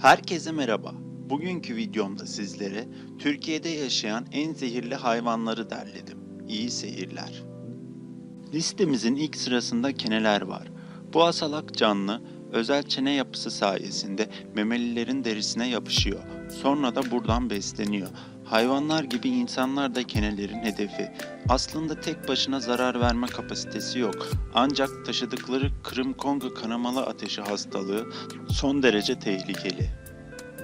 Herkese merhaba. Bugünkü videomda sizlere Türkiye'de yaşayan en zehirli hayvanları derledim. İyi seyirler. Listemizin ilk sırasında keneler var. Bu asalak canlı özel çene yapısı sayesinde memelilerin derisine yapışıyor. Sonra da buradan besleniyor. Hayvanlar gibi insanlar da kenelerin hedefi. Aslında tek başına zarar verme kapasitesi yok. Ancak taşıdıkları Kırım Kongo kanamalı ateşi hastalığı son derece tehlikeli.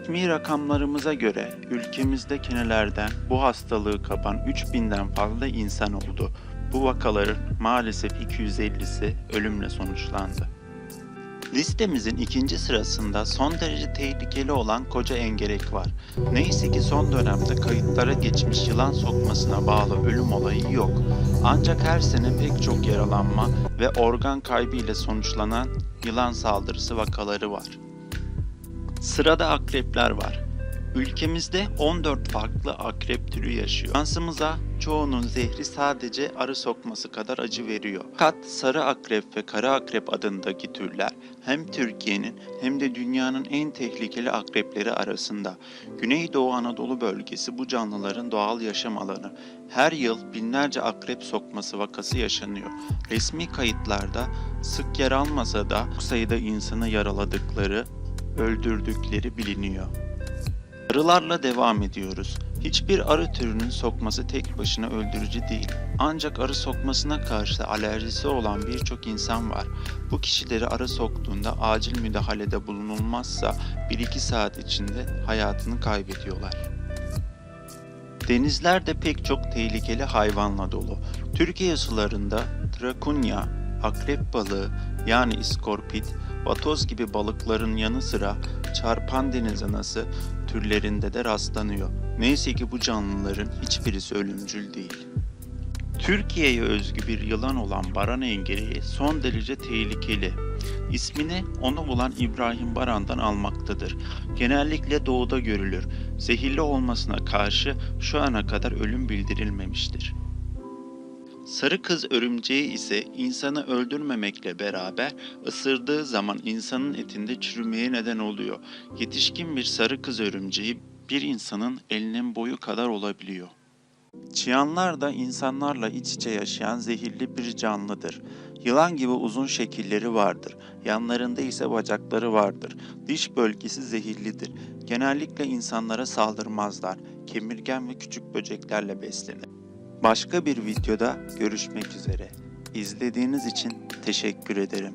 Resmi rakamlarımıza göre ülkemizde kenelerden bu hastalığı kapan 3000'den fazla insan oldu. Bu vakaların maalesef 250'si ölümle sonuçlandı. Listemizin ikinci sırasında son derece tehlikeli olan koca engerek var. Neyse ki son dönemde kayıtlara geçmiş yılan sokmasına bağlı ölüm olayı yok. Ancak her sene pek çok yaralanma ve organ kaybı sonuçlanan yılan saldırısı vakaları var. Sırada akrepler var. Ülkemizde 14 farklı akrep türü yaşıyor. Şansımıza çoğunun zehri sadece arı sokması kadar acı veriyor. Fakat sarı akrep ve kara akrep adındaki türler hem Türkiye'nin hem de dünyanın en tehlikeli akrepleri arasında. Güneydoğu Anadolu bölgesi bu canlıların doğal yaşam alanı. Her yıl binlerce akrep sokması vakası yaşanıyor. Resmi kayıtlarda sık yer almasa da çok sayıda insanı yaraladıkları, öldürdükleri biliniyor. Arılarla devam ediyoruz. Hiçbir arı türünün sokması tek başına öldürücü değil. Ancak arı sokmasına karşı alerjisi olan birçok insan var. Bu kişileri arı soktuğunda acil müdahalede bulunulmazsa 1-2 saat içinde hayatını kaybediyorlar. Denizler de pek çok tehlikeli hayvanla dolu. Türkiye sularında trakunya, akrep balığı yani iskorpit, vatoz gibi balıkların yanı sıra çarpan deniz anası türlerinde de rastlanıyor. Neyse ki bu canlıların hiçbirisi ölümcül değil. Türkiye'ye özgü bir yılan olan baran engereği son derece tehlikeli. İsmini onu bulan İbrahim Baran'dan almaktadır. Genellikle doğuda görülür. Zehirli olmasına karşı şu ana kadar ölüm bildirilmemiştir. Sarı kız örümceği ise insanı öldürmemekle beraber ısırdığı zaman insanın etinde çürümeye neden oluyor. Yetişkin bir sarı kız örümceği bir insanın elinin boyu kadar olabiliyor. Çıyanlar da insanlarla iç içe yaşayan zehirli bir canlıdır. Yılan gibi uzun şekilleri vardır. Yanlarında ise bacakları vardır. Diş bölgesi zehirlidir. Genellikle insanlara saldırmazlar. Kemirgen ve küçük böceklerle beslenir. Başka bir videoda görüşmek üzere. İzlediğiniz için teşekkür ederim.